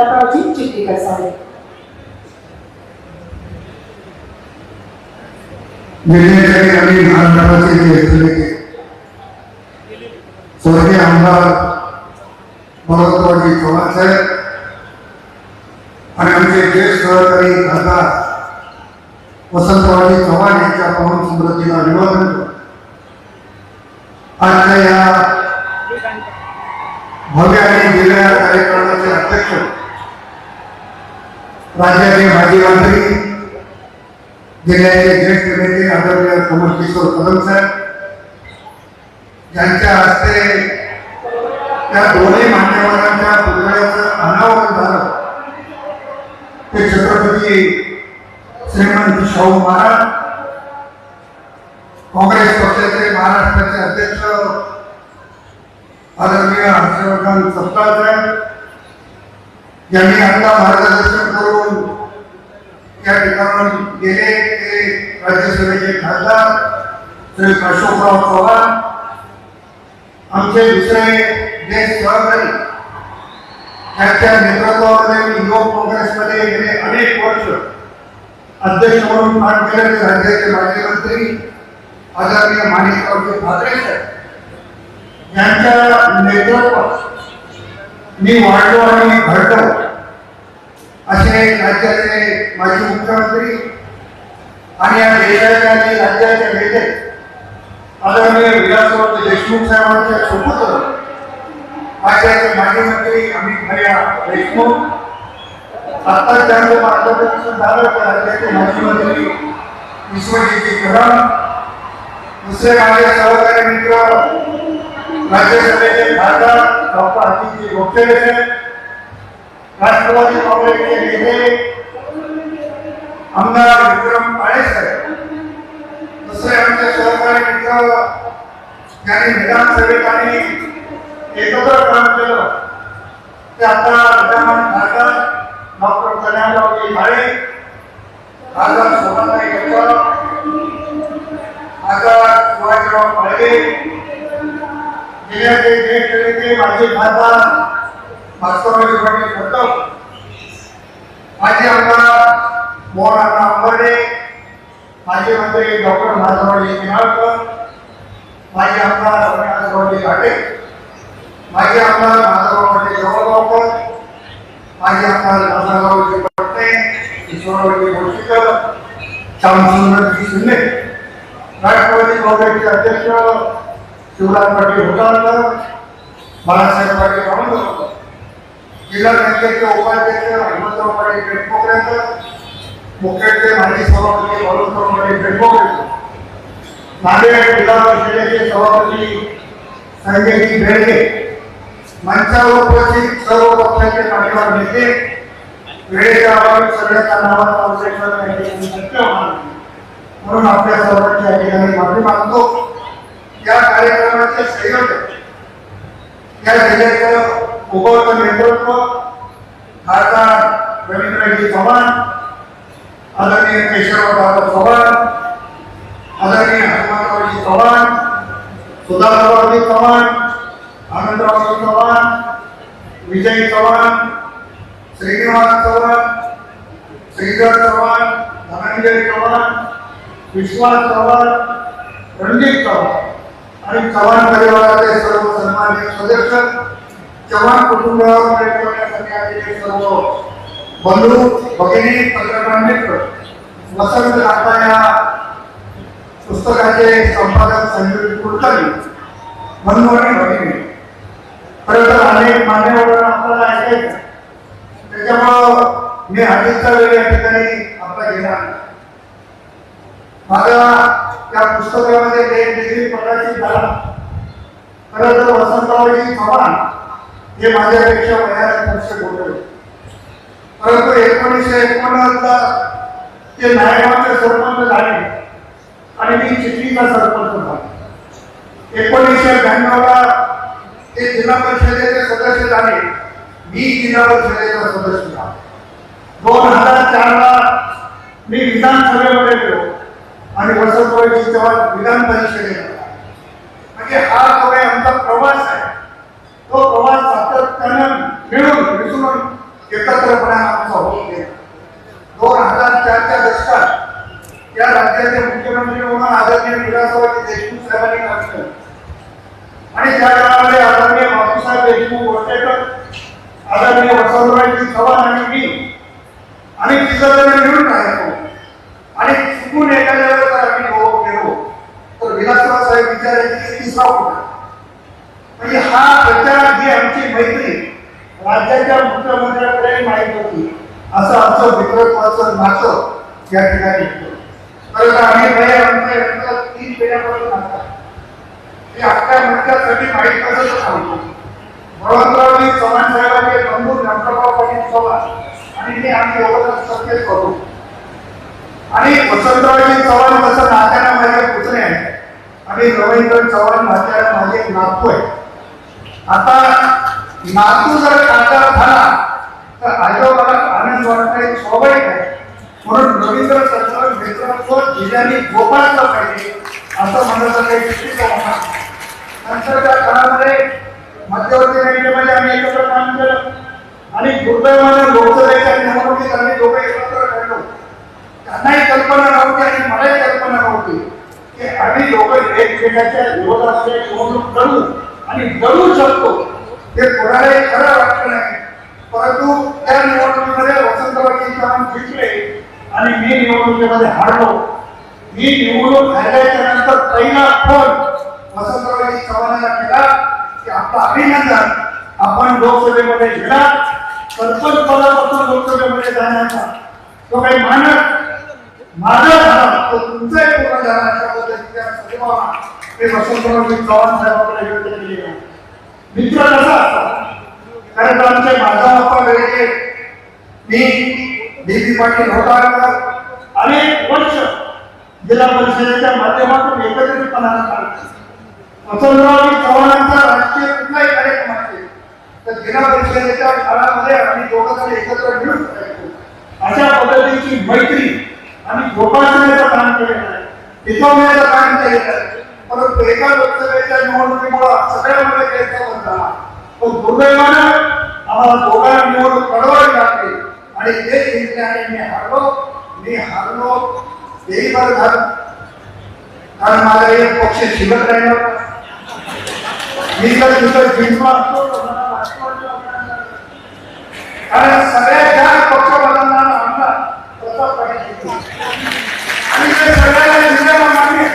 आम्हाला श्री प्रतापरावजी चित्रीकर साहेब निर्णयासाठी आम्ही महाराष्ट्राचे ज्येष्ठ नेते स्वर्गीय आमदार भगवतवाडी चव्हाण साहेब आणि आमचे ज्येष्ठ सहकारी खासदार वसंतवाडी चव्हाण यांच्या पावन स्मृतीला अभिवादन करतो. आजच्या या भव्य आणि दिव्या कार्यक्रमाचे अध्यक्ष राज्याचे माजी मंत्री जिल्ह्याचे ज्येष्ठ नेते आदरणीय कमल किशोर कदम साहेब यांच्या हस्ते त्या दोन्ही मान्यवरांच्या पुतळ्याचं अनावरण झालं. ते छत्रपती श्रीमंत शाहू महाराज काँग्रेस पक्षाचे महाराष्ट्राचे अध्यक्ष आदरणीय हर्षवर्धन सत्तार साहेब यांनी आपला मार्गदर्शन करून या ठिकाणाहून गेले ते राज्यसभेचे खासदार श्री अशोकराव चव्हाण आमचे दुसरे ज्येष्ठ सहकारी त्यांच्या नेतृत्वामध्ये मी युवक काँग्रेसमध्ये गेले अनेक वर्ष अध्यक्ष म्हणून काम केले राज्याचे माजी मंत्री, आदरणीय माणिकरावचे ठाकरे साहेब यांच्या नेतृत्वात मी वाढलो आणि घडलो असे राज्याचे माजी मुख्यमंत्री आणि या देशाच्या आणि राज्याचे नेते आदरणीय विलासराव देशमुख साहेबांच्या सुपुत्र राज्याचे माजी मंत्री अमित भैया देशमुख आता त्यांचं मार्गदर्शन झालं तर राज्याचे माजी मंत्री विश्वजितजी कदम दुसरे माझे सहकारी मित्र राज्यसभेचे खासदार डॉक्टर अजितजी गोखले राष्ट्रवादी काँग्रेसचे नेते आमदार विक्रम काळे साहेब दुसरे आमचे सहकारी मित्र त्यांनी विधानसभेत आणि एकत्र काम केलं. ते आता विद्यमान खासदार डॉक्टर कल्याणरावजी काळे खासदार सोमनताई गटकर खासदार शिवाजीराव पाळगे जिल्ह्याचे ज्येष्ठ नेते माजी खासदार भास्करराव पाटील खट्टक माजी आमदार मोहनअण्णा अंबर्डे माजी मंत्री डॉक्टर माधवरावजी किनाळकर माजी आमदार रमेशरावजी घाटे माजी आमदार माधवराव पाटील जवळगावकर माजी आमदार दादारावजी पटणे ईश्वररावजी भोशीकर श्यामसुंदरजी शिंदे राष्ट्रवादी काँग्रेसचे अध्यक्ष शिवराज पाटील होटाळकर बाळासाहेब पाटील रावणकर जिल्हा बँकेचे उपाध्यक्ष हनुमंतराव पाटील पेटमोकरेकर मुख्यत्वे माजी सभापती वरुणराव पाटील नांदेड जिल्हा परिषदेचे सभापती संजयजी बेडगे मंचावर उपस्थित सर्व पक्षाचे मान्यवर नेते वेळेच्या अभावी सगळ्याच्या नावात अवशेषण शक्य होणार म्हणून आपल्या सर्वांच्या ठिकाणी माफी मागतो. या कार्यक्रमाचे संयोजक या जिल्ह्याचं उभवतं नेतृत्व खासदार रवींद्रजी चव्हाण आदरणीय केशवराव चव्हाण आदरणीय हनुमंतरावजी चव्हाण सुधाकररावजी चव्हाण आनंदरावजी चव्हाण विजय चव्हाण श्रीनिवास चव्हाण श्रीधर चव्हाण धनंजय चव्हाण विश्वास चव्हाण रणजित चव्हाण. आणि चव्हाण परिवाराचे सर्व सन्मान्य सदस्य चव्हाण कुटुंबावर प्रेम करण्यासाठी आलेले सर्व बंधू भगिनी पत्रकार मित्र वसंत आता या पुस्तकाचे संपादक संजय कुलकर्णी बंधू आणि भगिनी खरं तर अनेक मान्यवर आपल्याला ऐकायचं त्याच्यामुळं मी हल्लीचा वेळ या ठिकाणी आपला घेणार माझ्या त्या पुस्तकामध्ये एक डिग्री प्रकाशित झाला खरं तर वसंतरावजी चव्हाण हे माझ्यापेक्षा वयाने वर्ष मोठे होते. परंतु एकोणीसशे एकोणनव्वदला ते नायगावचे सरपंच झाले आणि मी चिखलीचा सरपंच झालो. एकोणीसशे ब्याण्णवला ते जिल्हा परिषदेचे सदस्य झाले. मी जिल्हा परिषदेचा सदस्य झालो. दोन हजार चारला मी विधानसभेमध्ये गेलो आणि वसंतरावजी चव्हाण विधान परिषदेला म्हणजे हा जो काही आमचा प्रवास आहे तो प्रवास सातत्यानं मिळून मिसळून एकत्रपणे आमचा होत गेला दोन हजार चारच्या दशकात या राज्याचे मुख्यमंत्री म्हणून आदरणीय विलासरावजी देशमुख साहेबांनी काम केलं. आणि त्या काळामध्ये आदरणीय बापूसाहेब देशमुख गोटेकर आदरणीय वसंतरावजी चव्हाण आणि मी आणि तिसरं जण मिळून राहायचो आणि चुकून एखाद्या वेळेस जर आम्ही दोघं गेलो. तर विलासराव साहेब विचारायचे की तिसरा कुठं म्हणजे हा प्रचार ही आमची मैत्री राज्याच्या मुख्यमंत्र्यांकडे माहीत होती. असं आमचं विक्रमाचं नातं या ठिकाणी होतं. आम्ही काही आमच्या यांचं तीन पिढ्यापासून नातं हे अख्ख्या मंत्र्यासाठी माहीत कसं सांगतो बळवंतरावजी चव्हाण साहेबांचे बंधू गणपतराव पाटील चव्हाण आणि ते आम्ही एवढं सत्य करू. आणि वसंतरावजी चव्हाण कसं नात्याला माझे पुतणे आहे आणि रवींद्र चव्हाण नात्याला माझे नातू आहे आता नातू जर खासदार झाला तर आजोबाला आनंद वाटणं एक स्वाभाविक आहे. म्हणून रवींद्र चव्हाण नेतृत्व जिल्ह्याने गोपाळलं पाहिजे असं म्हणण्याचं काही चुकीचं नंतर त्या काळामध्ये मध्यवर्ती बँकेमध्ये आम्ही एकत्र काम केलं आणि दुर्दैवानं लोकसभेच्या निवडणुकीत आम्ही दोघं एकत्र राहिलो त्यांनाही कल्पना नव्हती आणि मलाही कल्पना नव्हती की आम्ही लोक एकमेकाच्या विरोधात जे निवडणूक लढू आणि लढू शकतो हे कोणालाही खरं वाटलं नाही परंतु त्या निवडणुकीमध्ये वसंतरावजी चव्हाण जिंकले आणि मी निवडणुकीमध्ये हारलो. मी निवडून झाल्याच्यानंतर पहिला फोन वसंतरावजी चव्हाणांना केला की आपलं अभिनंदन. आपण लोकसभेमध्ये गेला सरपंच पदापासून लोकसभेमध्ये जाण्याचा तो काही मानक माझा झाला. तो तुमचाही पूर्ण झाला. अशा पद्धतीच्या ते हे वसंतरावजी चव्हाण साहेबांकडे व्यक्त केले मित्र कसा असतात कारण आमचे माझा बाप्पा वेळेचे मी डी पाटील होता अनेक वर्ष जिल्हा परिषदेच्या माध्यमातून एकत्रितपणानं काम केलं. चव्हाणांचा राजकीय कुठलाही कार्यक्रम असेल तर जिल्हा परिषदेच्या काळामध्ये आम्ही दोघं एकत्र मिळून अशा पद्धतीची मैत्री आणि जोपासण्याचं काम केलेलं आहे. टिकवण्याचं काम केलेलं आहे. परंतु एका लोकसभेच्या निवडणुकीमुळे सगळ्यामध्ये गैरसमज झाला पण दुर्दैवानं आम्हाला दोघांना निवडणूक लढवावी लागते आणि ते जिंकल्याने मी हरलो. मी हरलो. तेही बरं झालं कारण माझा एक पक्ष शिल्लक राहिला. मी जर तिथं जिंकलो असतो. कारण सगळ्यात जास्त पक्ष बदलणार आमदार आणि ते सगळ्यांना मान्य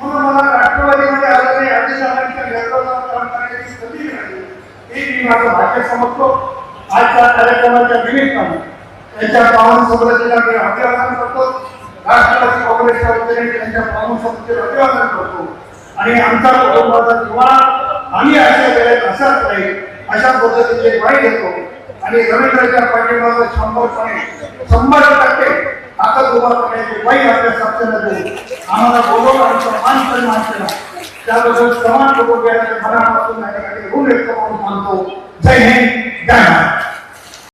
म्हणून मला राष्ट्रवादीमध्ये आलेले अधिकाऱ्यांच्या नेतृत्वात काम करण्याची संधी मिळाली मी माझं भाग्य समजतो. आजच्या कार्यक्रमाच्या निमित्ताने त्यांच्या पावन समृद्धीला मी अभिवादन करतो. राष्ट्रवादी काँग्रेसच्या वतीने त्यांच्या पावन समृद्धीला अभिवादन करतो. आणि आमचा कुटुंबाचा दिवाळा आम्ही अशा वेळेत असाच राहील अशा पद्धतीचे वाई घेतो आणि रवींद्रच्या पाठीमागे शंभरपणे शंभर टक्के आता उभा करण्याची वाई आपल्या सत्तेमध्ये आम्हाला बोलवून आणि मान सन्मान केला. त्याबद्दल समान लोक मनापासून या ठिकाणी ऋण व्यक्त करून मानतो जय हिंद जय महाराष्ट्र.